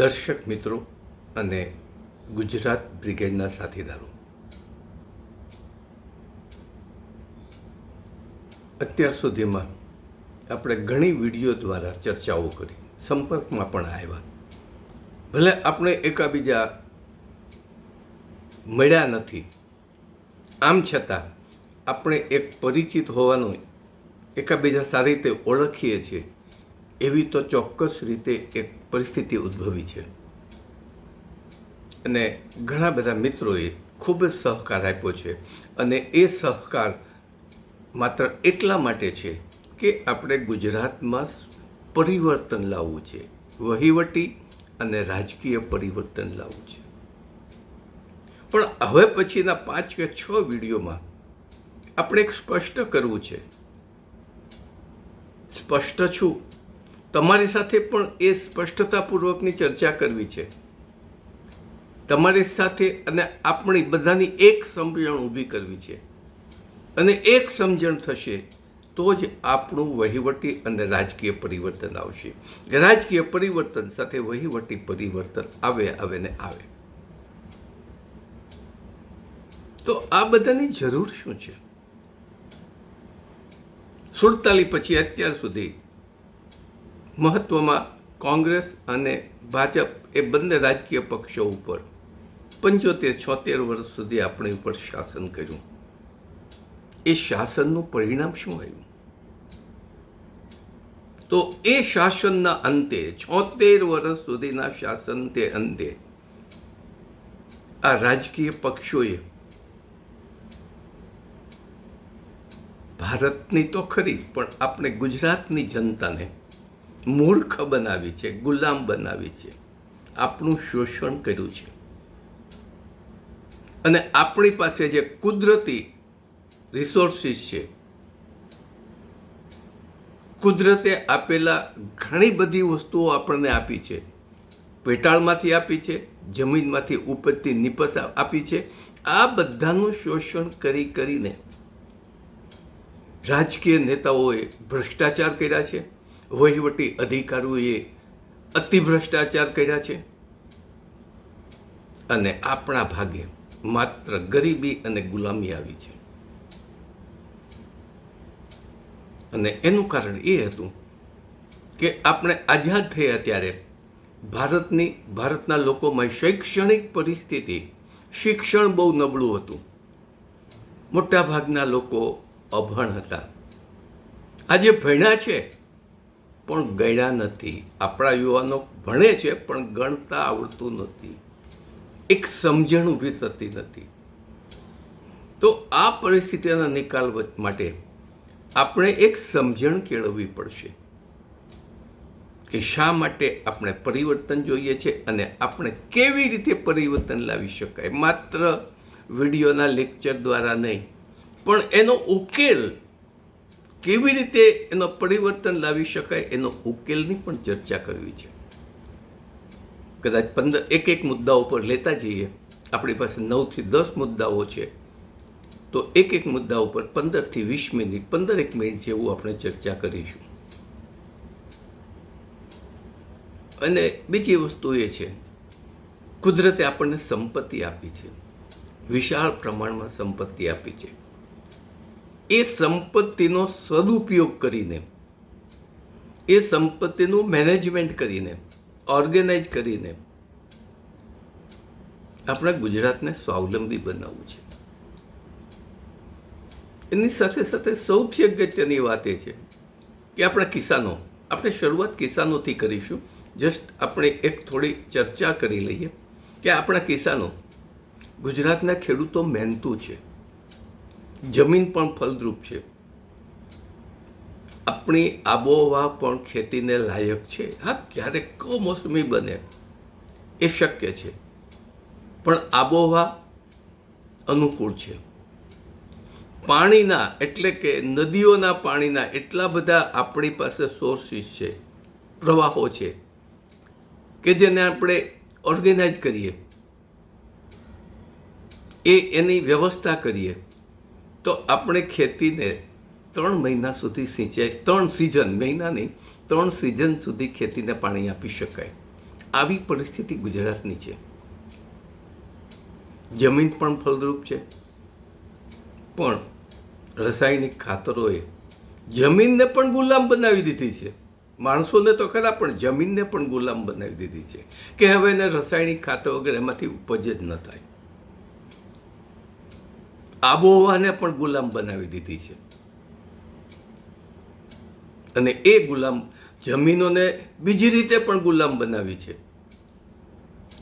દર્શક મિત્રો અને ગુજરાત બ્રિગેડના સાથીદારો. અત્યાર સુધીમાં આપણે ઘણી વીડિયો દ્વારા ચર્ચાઓ કરી, સંપર્કમાં પણ આવ્યા. ભલે આપણે એકાબીજા મળ્યા નથી, આમ છતાં આપણે એક પરિચિત હોવાનું એકાબીજા સારી રીતે ઓળખીએ છીએ. એવી તો ચોક્કસ રીતે એક પરિસ્થિતિ ઉદ્ભવી છે. અને ઘણા બધા મિત્રોએ ખૂબ જ સહકાર આપ્યો છે. અને એ સહકાર માત્ર એટલા માટે છે કે આપણે ગુજરાતમાં પરિવર્તન લાવવું છે. વહીવટી અને રાજકીય પરિવર્તન લાવવું છે. પણ હવે પછીના પાંચ કે છ વિડીયોમાં આપણે એક સ્પષ્ટ કરવું છે. સ્પષ્ટ છું તમારી સાથે પણ એ સ્પષ્ટતાપૂર્વકની ચર્ચા કરવી છે. તમારી સાથે અને આપણી બધાની એક સમજણ ઊભી કરવી છે. અને એક સમજણ થશે તો જ આપણું વહીવટી અને રાજકીય પરિવર્તન આવશે. રાજકીય પરિવર્તન સાથે વહીવટી પરિવર્તન આવે આવે ને આવે. તો આ બધાની જરૂર શું છે? સુડતાલી પછી અત્યાર સુધી મહત્વમાં કોંગ્રેસ અને ભાજપ એ બંને રાજકીય પક્ષો ઉપર પંચોતેર છોતેર વર્ષ સુધી આપણી ઉપર શાસન કર્યું. એ શાસનનું પરિણામ શું આવ્યું? તો એ શાસનના અંતે, છોતેર વર્ષ સુધીના શાસન તે અંતે આ રાજકીય પક્ષોએ ભારતની તો ખરી, પણ આપણે ગુજરાતની જનતાને મૂર્ખ બનાવી છે, ગુલામ બનાવી છે. આપણું શોષણ કર્યું છે. અને આપણી પાસે જે કુદરતી રિસોર્સિસ છે, કુદરતે આપેલા ઘણી બધી વસ્તુઓ આપણને આપી છે. પેટાળમાંથી આપી છે, જમીનમાંથી ઉપજતી નિપસ આપી છે. આ બધાનું શોષણ કરી કરીને રાજકીય નેતાઓએ ભ્રષ્ટાચાર કર્યા છે. વહીવટી અધિકારીઓએ અતિ ભ્રષ્ટાચાર કર્યા છે અને આપણા ભાગે માત્ર ગરીબી અને ગુલામી આવી છે. અને એનું કારણ એ હતું કે આપણે આઝાદ થયા ત્યારે ભારતની, ભારતના લોકોમાં શૈક્ષણિક પરિસ્થિતિ, શિક્ષણ બહુ નબળું હતું. મોટાભાગના લોકો અભણ હતા. આજે ભણ્યા છે. પણ ગણ્યા નથી. આપણા યુવાનો ભણે છે, પણ ગણતા આવડતું નથી. એક સમજણ ઊભી થતી નથી. તો આ પરિસ્થિતિના નિકાલ માટે આપણે એક સમજણ કેળવવી પડશે કે શા માટે આપણે પરિવર્તન જોઈએ છે અને આપણે કેવી રીતે પરિવર્તન લાવી શકાય. માત્ર વિડીયોના લેક્ચર દ્વારા નહીં, પણ એનો ઉકેલ કેવી રીતે એનો પરિવર્તન લાવી શકાય એનો ઉકેલની પણ ચર્ચા કરવી છે. કદાચ પંદર, એક એક મુદ્દાઓ પર લેતા જઈએ. આપણી પાસે નવથી દસ મુદ્દાઓ છે. તો એક એક મુદ્દા ઉપર પંદરથી વીસ મિનિટ પંદર એક મિનિટ જેવું આપણે ચર્ચા કરીશું. અને બીજી વસ્તુ એ છે, કુદરતે આપણને સંપત્તિ આપી છે. વિશાળ પ્રમાણમાં સંપત્તિ આપી છે. એ સંપત્તિનો સદુપયોગ કરીને, એ સંપત્તિનું મેનેજમેન્ટ કરીને ઓર્ગેનાઇઝ કરીને આપણા ગુજરાતને સ્વાવલંબી બનાવવું છે. એની સાથે સાથે સૌથી અગત્યની વાત એ છે કે આપણા કિસાનો, આપણે શરૂઆત કિસાનોથી કરીશું. જસ્ટ આપણે એક થોડી ચર્ચા કરી લઈએ કે આપણા કિસાનો ગુજરાતના ખેડૂતો મહેનતું છે. જમીન પણ ફળદ્રુપ છે. આપણી આબોહવા પણ ખેતીને લાયક છે. હા, ક્યારેક કમોસમી બને એ શક્ય છે. પણ આબોહવા અનુકૂળ છે. પાણીના એટલે કે નદીઓના પાણીના એટલા બધા આપણી પાસે સોર્સિસ છે, પ્રવાહો છે કે જેને આપણે ઓર્ગેનાઇઝ કરીએ. એ એની વ્યવસ્થા કરીએ. તો આપણે ખેતીને ત્રણ મહિના સુધી સિંચાઈ, ત્રણ સિઝન મહિના નહીં, ત્રણ સિઝન સુધી ખેતીને પાણી આપી શકાય. આવી પરિસ્થિતિ ગુજરાતની છે. જમીન પણ ફળદ્રુપ છે. પણ રાસાયણિક ખાતરોએ જમીનને પણ ગુલામ બનાવી દીધી છે. માણસોને તો ખરા, પણ જમીનને પણ ગુલામ બનાવી દીધી છે. કે હવે એને રાસાયણિક ખાતર વગર એમાંથી ઉપજ જ ન થાય. આબોહવાને પણ ગુલામ બનાવી દીધી છે. અને એ ગુલામ જમીનોને બીજી રીતે પણ ગુલામ બનાવી છે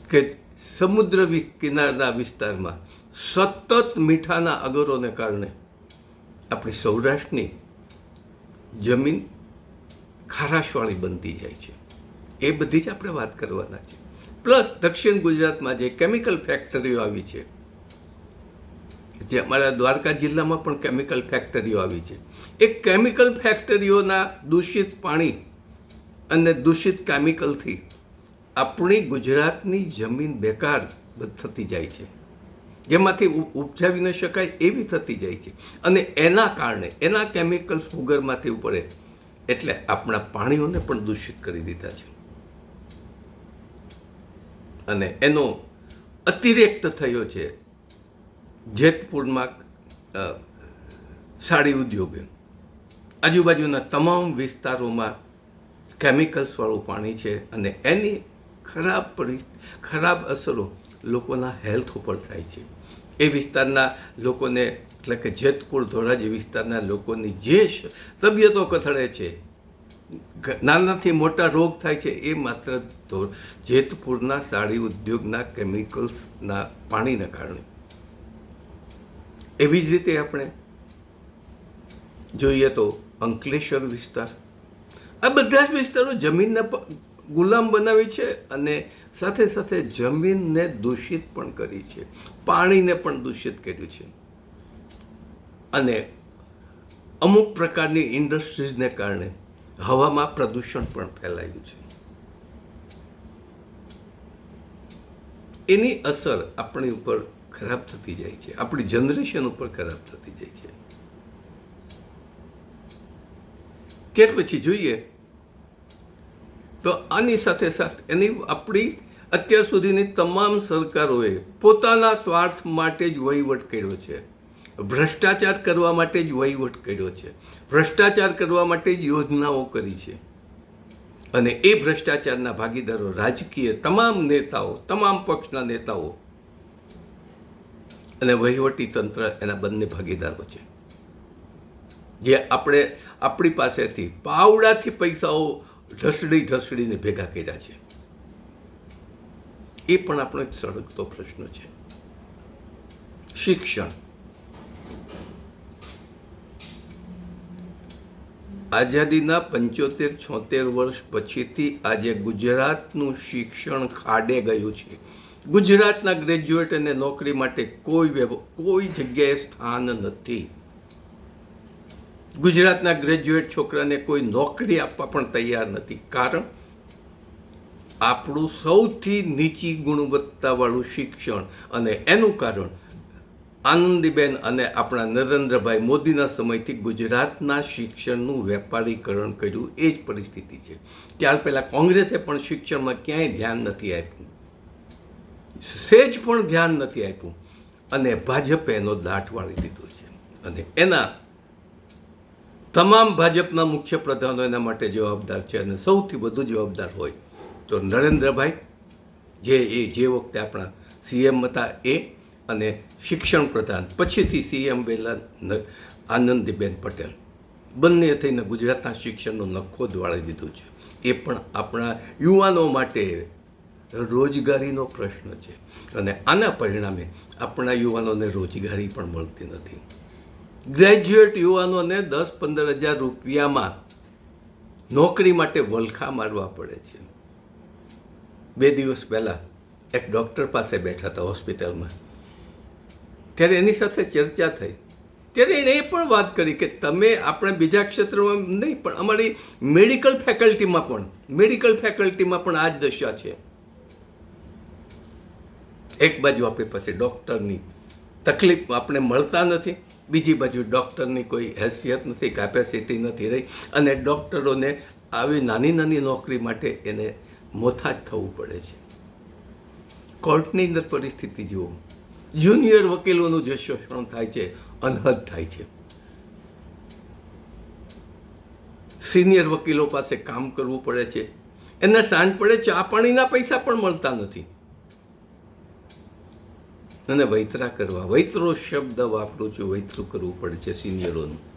કે સમુદ્ર કિનારના વિસ્તારમાં સતત મીઠાના અગરોને કારણે આપણી સૌરાષ્ટ્રની જમીન ખારાશવાળી બનતી જાય છે. એ બધી જ આપણે વાત કરવાના છે. પ્લસ દક્ષિણ ગુજરાતમાં જે કેમિકલ ફેક્ટરીઓ આવી છે જે અમારા દ્વારકા જિલ્લામાં પણ કેમિકલ ફેક્ટરીઓ આવી છે. એ કેમિકલ ફેક્ટરીઓના દૂષિત પાણી અને દૂષિત કેમિકલથી આપણી ગુજરાતની જમીન બેકાર થતી જાય છે. જેમાંથી ઉપ- ઉપજાવી ન શકાય એવી થતી જાય છે. અને એના કારણે, એના કેમિકલ્સ ભૂગર્ભમાંથી ઉપરે એટલે આપણા પાણીઓને પણ દૂષિત કરી દીધા છે. અને એનો અતિરેક્ત થયો છે. જેતપુરમાં સાડી ઉદ્યોગે. આજુબાજુના તમામ વિસ્તારોમાં કેમિકલ્સવાળું પાણી છે અને એની ખરાબ પરિ ખરાબ અસરો લોકોના હેલ્થ ઉપર થાય છે. એ વિસ્તારના લોકોને, એટલે કે જેતપુર ધોરાજી વિસ્તારના લોકોની જે તબિયતો કથળે છે નાનાથી મોટા રોગ થાય છે, એ માત્ર જેતપુરના સાડી ઉદ્યોગના કેમિકલ્સના પાણીના કારણે. એવી જ રીતે આપણે જોઈએ તો અંકલેશ્વર વિસ્તાર. આ બધા જ વિસ્તારો જમીનને ગુલામ બનાવી છે અને સાથે સાથે જમીનને દૂષિત પણ કરી છે. પાણીને પણ દૂષિત કર્યું છે. અને અમુક પ્રકારની ઇન્ડસ્ટ્રીઝને કારણે હવામાં પ્રદૂષણ પણ ફેલાયું છે. એની અસર આપણી ઉપર ખરાબ થતી જાય છે. આપણી જનરેશન ઉપર ખરાબ થતી જાય છે. ત્યાર પછી જોઈએ તો આની સાથે સાથે એની આપણી અત્યાર સુધીની તમામ સરકારોએ પોતાના સ્વાર્થ માટે જ વહીવટ કર્યો છે. ભ્રષ્ટાચાર કરવા માટે જ વહીવટ કર્યો છે. ભ્રષ્ટાચાર કરવા માટે જ યોજનાઓ કરી છે. અને એ ભ્રષ્ટાચારના ભાગીદારો, રાજકીય તમામ નેતાઓ, તમામ પક્ષના નેતાઓ અને વહીવટી તંત્ર એના બંને ભાગીદારો છે. જે આપણે, આપણી પાસેથી પાવડાથી પૈસાઓ ઢસડી ઢસડીને ભેગા કર્યા છે. એ પણ આપણો એક સળગતો પ્રશ્ન છે. શિક્ષણ. આઝાદીના પંચોતેર, છોતેર વર્ષ પછીથી આજે ગુજરાતનું શિક્ષણ ખાડે ગયું છે. ગુજરાતના ગ્રેજ્યુએટ અને નોકરી માટે કોઈ કોઈ જગ્યાએ સ્થાન નથી. ગુજરાતના ગ્રેજ્યુએટ છોકરાને કોઈ નોકરી આપવા પણ તૈયાર નથી. કારણ, આપણું સૌથી નીચી ગુણવત્તાવાળું શિક્ષણ અને એનું કારણ આનંદીબેન અને આપણા નરેન્દ્રભાઈ મોદીના સમયથી ગુજરાતના શિક્ષણનું વેપારીકરણ કર્યું. એ જ પરિસ્થિતિ છે. ત્યાર પહેલાં કોંગ્રેસે પણ શિક્ષણમાં ક્યાંય ધ્યાન નથી આપ્યું. સેજ પણ ધ્યાન નથી આપ્યું. અને ભાજપે એનો દાટ વાળી દીધો છે. અને એના તમામ ભાજપના મુખ્ય પ્રધાનો એના માટે જવાબદાર છે. અને સૌથી વધુ જવાબદાર હોય તો નરેન્દ્રભાઈ, જે એ જે વખતે આપણા સીએમ હતા એ અને શિક્ષણ પ્રધાન, પછીથી સીએમ વેલા આનંદીબેન પટેલ. બંને થઈને ગુજરાતના શિક્ષણનો નખો દવાળી દીધું છે. એ પણ આપણા યુવાનો માટે રોજગારીનો પ્રશ્ન છે. અને આના પરિણામે આપણા યુવાનોને રોજગારી પણ મળતી નથી. ગ્રેજ્યુએટ યુવાનોને દસ પંદર હજાર રૂપિયામાં નોકરી માટે વલખા મારવા પડે છે. બે દિવસ પહેલાં એક ડૉક્ટર પાસે બેઠા હતા હોસ્પિટલમાં. ત્યારે એની સાથે ચર્ચા થઈ. ત્યારે એણે એ પણ વાત કરી કે તમે આપણે બીજા ક્ષેત્રોમાં નહીં, પણ અમારી મેડિકલ ફેકલ્ટીમાં પણ, મેડિકલ ફેકલ્ટીમાં પણ આ જ દશા છે. એક બાજુ આપણી પાસે ડૉક્ટરની તકલીફ આપણે મળતા નથી, બીજી બાજુ ડૉક્ટરની કોઈ હેસિયત નથી કેપેસિટી નથી રહી અને ડૉક્ટરોને આવી નાની નાની નોકરી માટે એને મોથાજ થવું પડે છે. કોર્ટની અંદર પરિસ્થિતિ જુઓ. જુનિયર વકીલોનું જે શોષણ થાય છે, અનહદ થાય છે. સિનિયર વકીલો પાસે કામ કરવું પડે છે. એને સાંજ પડે, ચા પાણીના પૈસા પણ મળતા નથી. અને વૈતરા કરવા. વૈતરો શબ્દ વાપરું છું, વૈતરું કરવું પડે છે સિનિયરોનું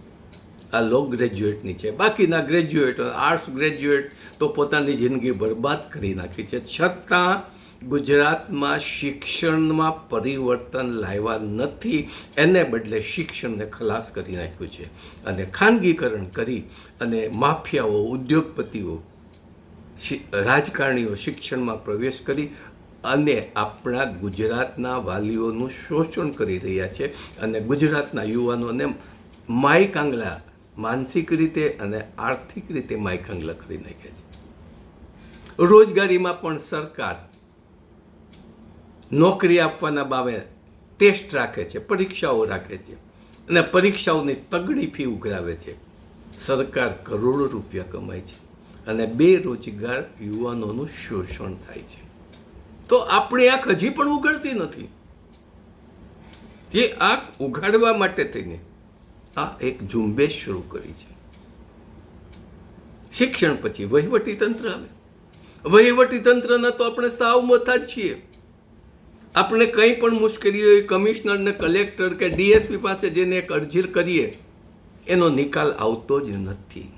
આ લો ગ્રેજ્યુએટની છે. બાકીના ગ્રેજ્યુએટ આર્ટ્સ ગ્રેજ્યુએટ તો પોતાની જિંદગી બરબાદ કરી નાખી છે. છતાં ગુજરાતમાં શિક્ષણમાં પરિવર્તન લાવ્યા નથી. એને બદલે શિક્ષણને ખલાસ કરી નાખ્યું છે. અને ખાનગીકરણ કરી અને માફિયાઓ, ઉદ્યોગપતિઓ રાજકારણીઓ શિક્ષણમાં પ્રવેશ કરી અને આપણા ગુજરાતના વાલીઓનું શોષણ કરી રહ્યા છે અને ગુજરાતના યુવાનોને માયકાંગલા માનસિક રીતે અને આર્થિક રીતે માયકાંગલા કરી નાખ્યા છે. રોજગારીમાં પણ સરકાર નોકરી આપવાના બાબે ટેસ્ટ રાખે છે, પરીક્ષાઓ રાખે છે અને પરીક્ષાઓની તગડી ફી ઉઘરાવે છે. સરકાર કરોડો રૂપિયા કમાય છે અને બેરોજગાર યુવાનોનું શોષણ થાય છે. તો આપણી આંખ હજી પણ ઉઘડતી નથી. તે આંખ ઉઘાડવા માટે થઈને આ એક ઝુંબેશ શરૂ કરી છે. શિક્ષણ પછી વહીવટી તંત્ર આવે. વહીવટી તંત્રના તો આપણે સાવ મથા જ છીએ. આપણે કંઈ પણ મુશ્કેલી હોય કમિશનર ને કલેક્ટર કે ડીએસપી પાસે જઈને એક અરજી કરીએ, એનો નિકાલ આવતો જ નથી.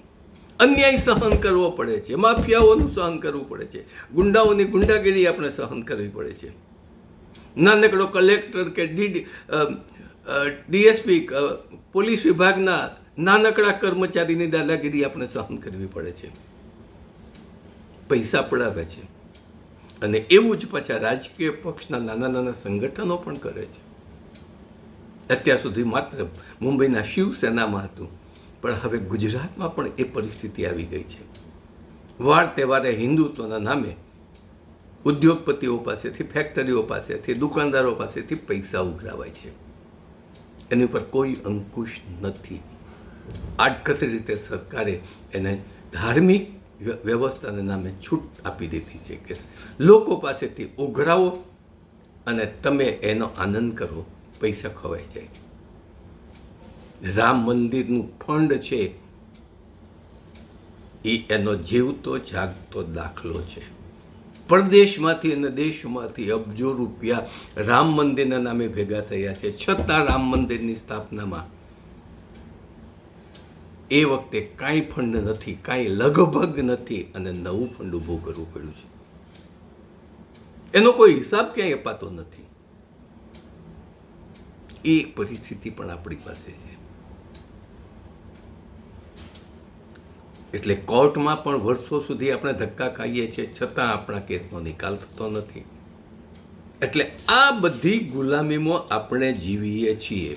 અન્યાય સહન કરવો પડે છે. માફિયાઓનું સહન કરવું પડે છે. ગુંડાઓની ગુંડાગીરી આપણે સહન કરવી પડે છે. નાનકડો કલેક્ટર કે ડી ડીએસપી પોલીસ વિભાગના નાનકડા કર્મચારીની દાદાગીરી આપણે સહન કરવી પડે છે. પૈસા પડાવે છે. અને એવું જ પાછા રાજકીય પક્ષના નાના નાના સંગઠનો પણ કરે છે. અત્યાર સુધી માત્ર મુંબઈના શિવસેનામાં હતું. પણ હવે ગુજરાતમાં પણ એ પરિસ્થિતિ આવી ગઈ છે. વાર તહેવારે હિન્દુત્વના નામે ઉદ્યોગપતિઓ પાસેથી, ફેક્ટરીઓ પાસેથી, દુકાનદારો પાસેથી પૈસા ઉઘરાવાય છે. એની ઉપર કોઈ અંકુશ નથી. આડકતરી રીતે સરકારે એને ધાર્મિક વ્યવસ્થાને નામે છૂટ આપી દીધી છે કે લોકો પાસેથી ઉઘરાવો અને તમે એનો આનંદ કરો, પૈસા ખવાઈ જાય. રામ મંદિરનું ફંડ છે, એ એનો જીવતો જાગતો દાખલો છે. પરદેશમાંથી અને દેશમાંથી અબજો રૂપિયા રામ મંદિરના નામે ભેગા થયા છે. છતાં રામ મંદિરની સ્થાપનામાં એ વખતે કાંઈ ફંડ નથી, કાંઈ લગભગ નથી અને નવું ફંડ ઊભું કરવું પડ્યું છે. એનો કોઈ હિસાબ ક્યાંય અપાતો નથી. એ પરિસ્થિતિ પણ આપણી પાસે છે. એટલે કોર્ટમાં પણ વર્ષો સુધી આપણે ધક્કા ખાઈએ છીએ, છતાં આપણા કેસનો નિકાલ થતો નથી. એટલે આ બધી ગુલામીમાં આપણે જીવીએ છીએ.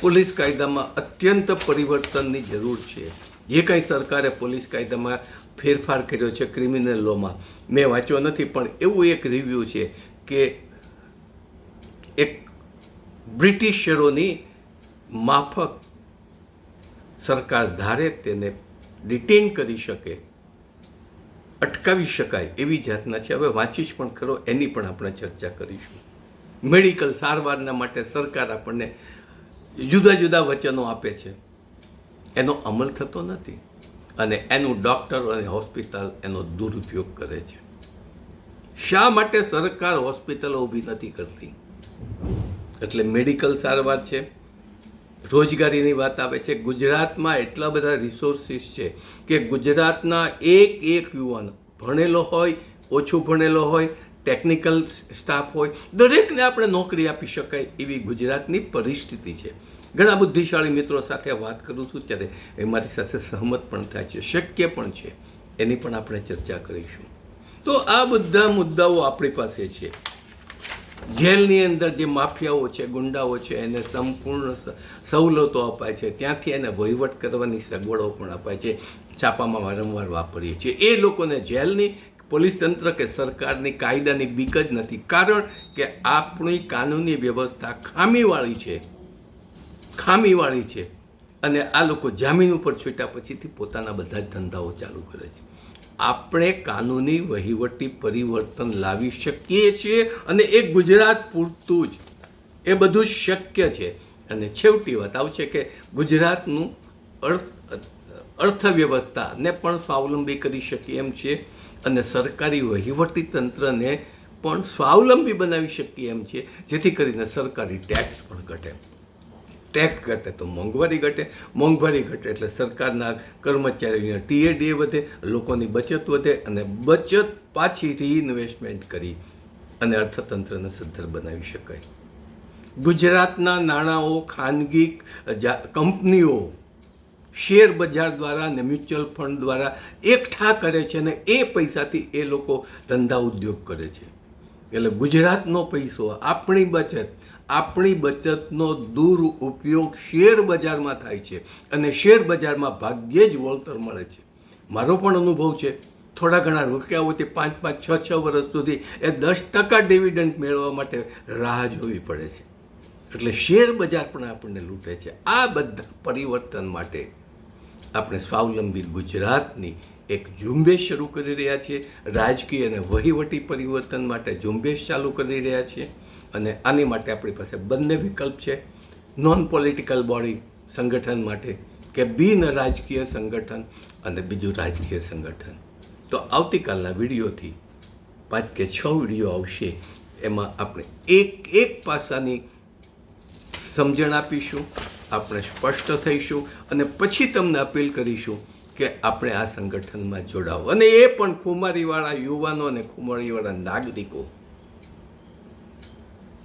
પોલીસ કાયદામાં અત્યંત પરિવર્તનની જરૂર છે. જે કંઈ સરકારે પોલીસ કાયદામાં ફેરફાર કર્યો છે ક્રિમિનલ લોમાં, મેં વાંચ્યો નથી, પણ એવું એક રિવ્યૂ છે કે એક બ્રિટિશરોની માફક સરકાર ધારે તેને ડિટેન કરી શકે, અટકાવી શકાય એવી જાતના છે. હવે વાંચીશ પણ ખરો, એની પણ આપણે ચર્ચા કરીશું. મેડિકલ સારવારના માટે સરકાર આપણને જુદા જુદા વચનો આપે છે. એનો અમલ થતો નથી અને એનું ડૉક્ટર અને હોસ્પિટલ એનો દુરુપયોગ કરે છે. શા માટે સરકાર હોસ્પિટલો ઊભી નથી કરતી? એટલે મેડિકલ સારવાર છે રોજગારીની વાત આવે છે. ગુજરાતમાં એટલા બધા રિસોર્સિસ છે કે ગુજરાતના એક એક યુવાન ભણેલો હોય, ઓછું ભણેલો હોય ટેકનિકલ સ્ટાફ હોય, દરેકને આપણે નોકરી આપી શકાય એવી ગુજરાતની પરિસ્થિતિ છે. ઘણા બુદ્ધિશાળી મિત્રો સાથે વાત કરું છું ત્યારે એ મારી સાથે સહમત પણ થાય છે, શક્ય પણ છે. એની પણ આપણે ચર્ચા કરીશું. તો આ બધા મુદ્દાઓ આપણી પાસે છે. જેલની અંદર જે માફિયાઓ છે, ગુંડાઓ છે, એને સંપૂર્ણ સવલતો અપાય છે. ત્યાંથી એને વહીવટ કરવાની સગવડો પણ અપાય છે. છાપામાં વારંવાર વાપરીએ છીએ. એ લોકોને જેલની પોલીસ તંત્ર કે સરકારની કાયદાની બીક જ નથી. કારણ કે આપણી કાનૂની વ્યવસ્થા ખામીવાળી છે. ખામીવાળી છે. અને આ લોકો જામીન ઉપર છૂટ્યા પછીથી પોતાના બધા જ ધંધાઓ ચાલુ કરે છે. આપણે કાનૂની વહીવટી પરિવર્તન લાવી શકીએ છીએ અને એ ગુજરાત પૂરતું જ. એ બધું શક્ય છે. અને છેવટી વાત આવશે કે ગુજરાતનું અર્થ, અર્થવ્યવસ્થાને પણ સ્વાવલંબી કરી શકીએ એમ છે અને સરકારી વહીવટી તંત્રને પણ સ્વાવલંબી બનાવી શકીએ એમ છે. જેથી કરીને સરકારી ટેક્સ પણ ઘટે. ટેક્સ ઘટે તો મોંઘવારી ઘટે. મોંઘવારી ઘટે એટલે સરકારના કર્મચારીઓને ટીએડીએ વધે, લોકોની બચત વધે અને બચત પાછી રીઇન્વેસ્ટમેન્ટ કરી અને અર્થતંત્રને સદ્ધર બનાવી શકાય. ગુજરાતના નાણાંઓ, ખાનગી કંપનીઓ શેર બજાર દ્વારા અને મ્યુચ્યુઅલ ફંડ દ્વારા એકઠા કરે છે અને એ પૈસાથી એ લોકો ધંધા ઉદ્યોગ કરે છે. એટલે ગુજરાતનો પૈસો, આપણી બચત આપણી બચતનો દુરુપયોગ શેર બજારમાં થાય છે અને શેર બજારમાં ભાગ્યે જ વળતર મળે છે. મારો પણ અનુભવ છે. થોડા ઘણા રોક્યા હોય તે પાંચ પાંચ, છ છ વર્ષ સુધી એ દસ ટકા ડિવિડન્ડ મેળવવા માટે રાહ જોવી પડે છે. એટલે શેર બજાર પણ આપણને લૂંટે છે. આ બધા પરિવર્તન માટે આપણે સ્વાવલંબી ગુજરાતની એક ઝુંબેશ શરૂ કરી રહ્યા છીએ. રાજકીય અને વહીવટી પરિવર્તન માટે ઝુંબેશ ચાલુ કરી રહ્યા છીએ. અને આની માટે આપણી પાસે બંને વિકલ્પ છે. નોન પોલિટિકલ બોડી સંગઠન માટે કે બિન રાજકીય સંગઠન અને બીજું રાજકીય સંગઠન. તો આવતીકાલના વિડીયોથી પાંચ કે છ વીડિયો આવશે, એમાં આપણે એક એક પાસાની સમજણ આપીશું, આપણે સ્પષ્ટ થઈશું અને પછી તમને અપીલ કરીશું કે આપણે આ સંગઠનમાં જોડાઓ. અને એ પણ ખુમારીવાળા યુવાનો અને ખુમારીવાળા નાગરિકો.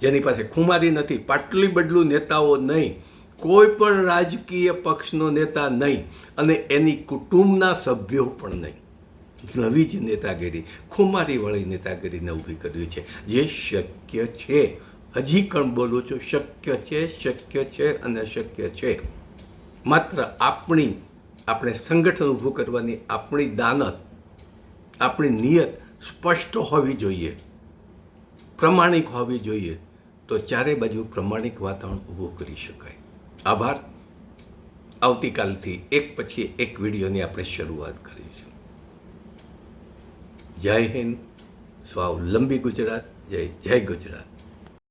જેની પાસે ખુમારી નથી, પાટલી બદલું નેતાઓ નહીં, કોઈ પણ રાજકીય પક્ષનો નેતા નહીં અને એની કુટુંબના સભ્યો પણ નહીં. નવી જ નેતાગીરી ખુમારીવાળી નેતાગીરીને ઊભી કરવી છે. જે શક્ય છે. હજી પણ બોલું છું, શક્ય છે શક્ય છે અને શક્ય છે. માત્ર આપણી, આપણે સંગઠન ઊભું કરવાની આપણી દાનત, આપણી નિયત સ્પષ્ટ હોવી જોઈએ. પ્રમાણિક હોવી જોઈએ. તો ચારે બાજુ પ્રમાણિક વાતાવરણ ઊભું કરી શકાય. આભાર. આવતીકાલથી એક પછી એક વિડીયોની આપણે શરૂઆત કરીશું જય હિન્દ. સ્વાવલંબી ગુજરાત. જય જય ગુજરાત.